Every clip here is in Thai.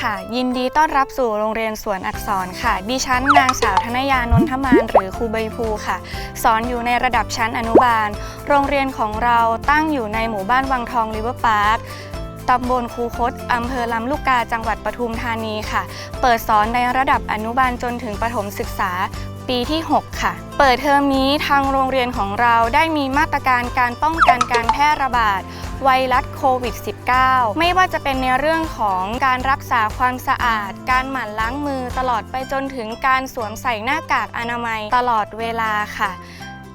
ค่ะ ยินดีต้อนรับสู่โรงเรียนสวนอักษรค่ะ ดิฉันนางสาวธนยานนทมานหรือครูใบพลูค่ะ สอนอยู่ในระดับชั้นอนุบาล โรงเรียนของเราตั้งอยู่ในหมู่บ้านวังทองริเวอร์พาร์คตำบลคูคตอำเภอลำลูกกาจังหวัดปทุมธานีค่ะ เปิดสอนในระดับอนุบาลจนถึงประถมศึกษาปีที่ 6 ค่ะ เปิดเทอมนี้ทางโรงเรียนของเราได้มีมาตรการการป้องกันการแพร่ระบาด ไวรัสโควิด -19 ไม่ว่าจะเป็นในเรื่องของการรักษาความสะอาด การหมั่นล้างมือตลอดไปจนถึงการสวมใส่หน้ากากอนามัยตลอดเวลาค่ะ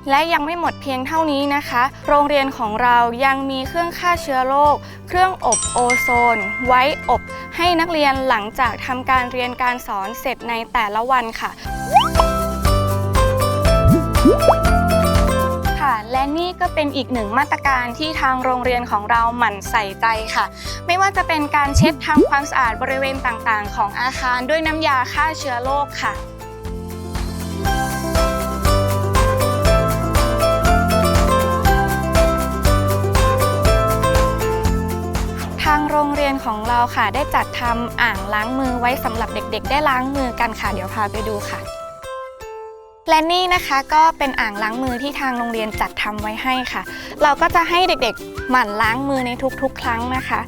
และยังไม่หมดเพียงเท่านี้นะคะ โรงเรียนของเรายังมีเครื่องฆ่าเชื้อโรค เครื่องอบโอโซน ไว้อบให้นักเรียนหลังจากทำการเรียนการสอนเสร็จในแต่ละวันค่ะค่ะและ นี่ก็เป็นอีกหนึ่งมาตรการที่ทางโรงเรียนของเราหมั่นใส่ใจค่ะ ไม่ว่าจะเป็นการเช็ดทำความสะอาดบริเวณต่างๆ ของอาคารด้วยน้ำยาฆ่าเชื้อโรคค่ะทางโรงเรียนของเราค่ะ ได้จัดทำอ่างล้างมือไว้สำหรับเด็ก ๆ ได้ล้างมือกันค่ะ เดี๋ยวพาไปดูค่ะ และนี่นะคะก็เป็นอ่างล้างมือที่ทางโรงเรียนจัดทำไว้ให้ค่ะ เราก็จะให้เด็กๆ หมั่นล้างมือในทุกๆ ครั้งนะคะ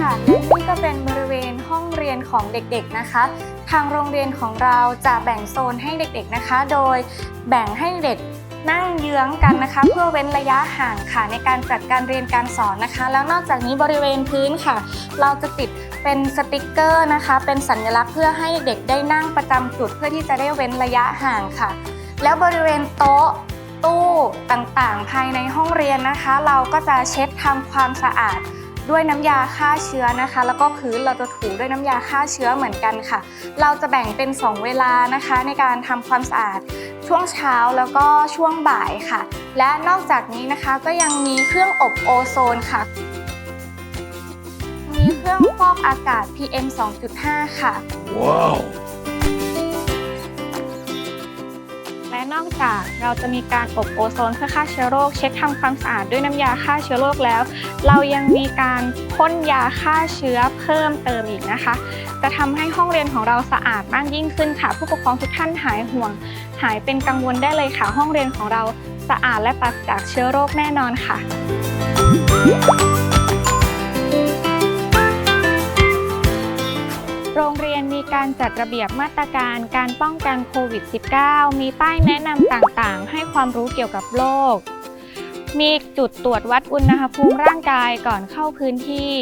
ค่ะและนี่ก็เป็นบริเวณห้องเรียนของเด็กๆนะคะ ทางโรงเรียนของเราจะแบ่งโซนให้เด็กๆนะคะ โดยแบ่งให้เด็กนั่งเยื้องกันนะคะ เพื่อเว้นระยะห่างค่ะในการจัดการเรียนการสอนนะคะ แล้วนอกจากนี้บริเวณพื้นค่ะ เราจะติดเป็นสติกเกอร์นะคะ เป็นสัญลักษณ์เพื่อให้เด็กได้นั่งประจำจุดเพื่อที่จะได้เว้นระยะห่างค่ะ แล้วบริเวณโต๊ะตู้ต่างๆ ภายในห้องเรียนนะคะ เราก็จะเช็ดทำความสะอาด ด้วยน้ำยาฆ่าเชื้อนะคะ แล้วก็พื้นเราจะถูด้วยน้ำยาฆ่าเชื้อเหมือนกันค่ะ เราจะแบ่งเป็น 2 เวลานะคะ ในการทำความสะอาดช่วงเช้าแล้วก็ช่วงบ่ายค่ะ และนอกจากนี้นะคะก็ยังมีเครื่องอบโอโซนค่ะ มีเครื่องฟอกอากาศ PM 2.5 ค่ะ Wow. แล นอกจากเราจะมีการอบโอโซนเพื่อฆ่าเชื้อโรค เช็ดทำความสะอาดด้วยน้ำยาฆ่าเชื้อโรคแล้ว เรายังมีการพ่นยาฆ่าเชื้อเพิ่มเติมอีกนะคะ จะทำให้ห้องเรียนของเราสะอาดมากยิ่งขึ้นค่ะ ผู้ปกครองทุกท่านหายห่วง หายเป็นกังวลได้เลยค่ะ ห้องเรียนของเราสะอาดและปราศจากเชื้อโรคแน่นอนค่ะ การจัดระเบียบมาตรการการป้องกันโควิด -19 มีป้ายแนะนำต่างๆ ให้ความรู้เกี่ยวกับโรค มีจุดตรวจวัดอุณหภูมิร่างกายก่อนเข้าพื้นที่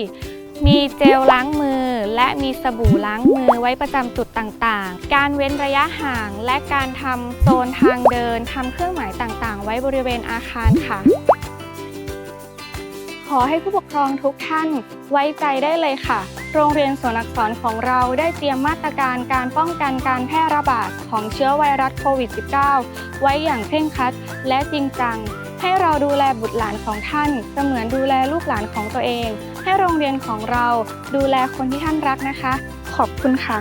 มีเจลล้างมือ และมีสบู่ล้างมือไว้ประจำจุดต่างๆ การเว้นระยะห่าง และการทำโซนทางเดินทำเครื่องหมายต่างๆ ไว้บริเวณอาคารค่ะขอให้ผู้ปกครองทุกท่านไว้ใจได้เลยค่ะ โรงเรียนสวนอักษรของเราได้เตรียมมาตรการการป้องกันการแพร่ระบาดของเชื้อไวรัสโควิด -19 ไว้อย่างเคร่งครัดและจริงจัง ให้เราดูแลบุตรหลานของท่าน เสมือนดูแลลูกหลานของตัวเอง ให้โรงเรียนของเราดูแลคนที่ท่านรักนะคะ ขอบคุณค่ะ